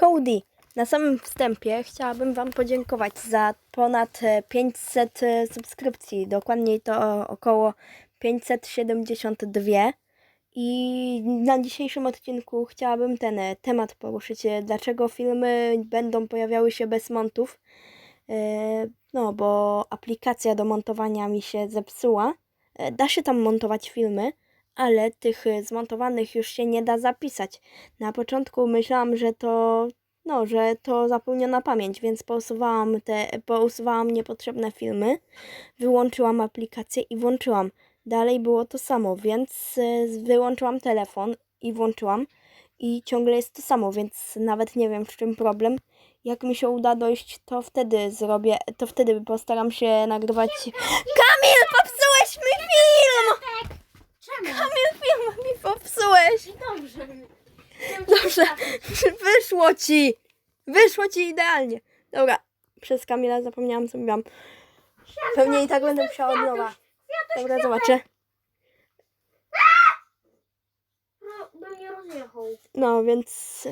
Howdy! Na samym wstępie chciałabym Wam podziękować za ponad e, 500 e, subskrypcji. Dokładniej to około 572. I na dzisiejszym odcinku chciałabym ten e, temat poruszyć. e, Dlaczego filmy będą pojawiały się bez montów? E, No, bo aplikacja do montowania mi się zepsuła. E, Da się tam montować filmy, ale tych e, zmontowanych już się nie da zapisać. Na początku myślałam, że to, no, że to zapomniana pamięć, więc pousuwałam te, pousuwałam niepotrzebne filmy, wyłączyłam aplikację i włączyłam. Dalej było to samo, więc e, wyłączyłam telefon i włączyłam i ciągle jest to samo, więc nawet nie wiem w czym problem. Jak mi się uda dojść, to wtedy zrobię, to wtedy postaram się nagrywać. Kamil, popsułeś mi film! Kamil, film mi popsułeś! Dobrze. Dobrze, wyszło ci! Wyszło ci idealnie. Dobra, przez Kamila zapomniałam co mówiłam. Pewnie i tak będę musiała od nowa. Dobra, zobaczę. No. No, więc e,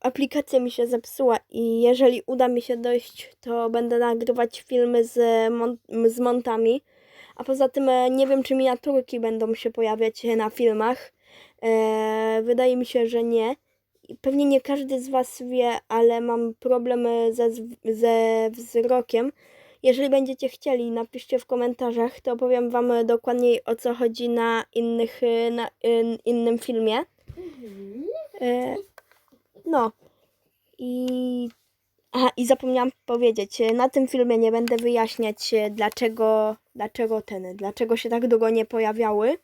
aplikacja mi się zepsuła i jeżeli uda mi się dojść, to będę nagrywać filmy z, mon- z montami. A poza tym e, nie wiem, czy miniaturki będą się pojawiać na filmach. E, wydaje mi się, że nie. Pewnie nie każdy z Was wie, ale mam problemy ze, ze wzrokiem. Jeżeli będziecie chcieli, napiszcie w komentarzach, to opowiem Wam e, dokładniej o co chodzi na, innych, e, na in, innym filmie. E, no. I. Aha, i zapomniałam powiedzieć, e, na tym filmie nie będę wyjaśniać, e, dlaczego, dlaczego ten, dlaczego się tak długo nie pojawiały.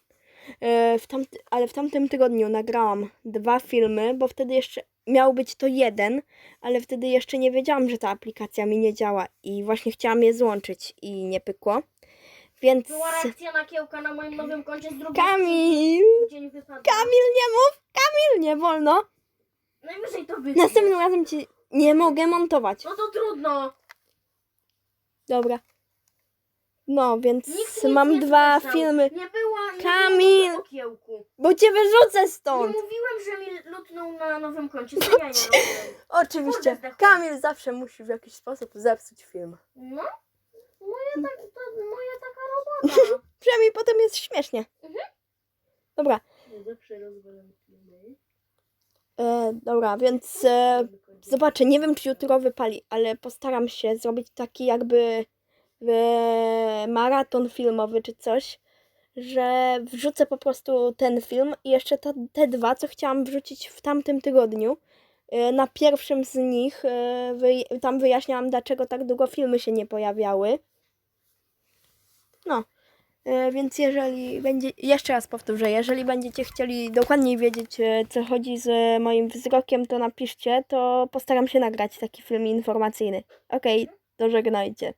E, W ale w tamtym tygodniu nagrałam dwa filmy, bo wtedy jeszcze miał być to jeden, ale wtedy jeszcze nie wiedziałam, że ta aplikacja mi nie działa i właśnie chciałam je złączyć i nie pykło. Więc. Była reakcja na kiełka na moim nowym koncie z drugiej Kamil! Kamil, nie mów! Kamil, nie wolno! Najwyżej to wytnie. Następnym razem ci nie mogę montować. No to trudno. Dobra. No, więc Nikt nic mam nie dwa słyszał. filmy. Nie było, nie Kamil! było o kiełku. Bo cię wyrzucę Nie stąd! mówiłem, że mi lutnął na nowym koncie. Co ja nie robiłem. Oczywiście. Kurde. Kamil zawsze musi w jakiś sposób zepsuć film. No. Moja, tak, to moja taka robota. Przynajmniej potem jest śmiesznie. Mhm. Dobra. Zawsze rozwalam filmy. E, dobra, więc e, zobaczę. Nie wiem, czy jutro wypali, ale postaram się zrobić taki jakby maraton filmowy czy coś, że wrzucę po prostu ten film i jeszcze te, te dwa, co chciałam wrzucić w tamtym tygodniu. E, Na pierwszym z nich e, wy, tam wyjaśniałam, dlaczego tak długo filmy się nie pojawiały. No, e, więc jeżeli będzie, jeszcze raz powtórzę, jeżeli będziecie chcieli dokładniej wiedzieć, e, co chodzi z moim wzrokiem, to napiszcie, to postaram się nagrać taki film informacyjny. Okej, to żegnajcie.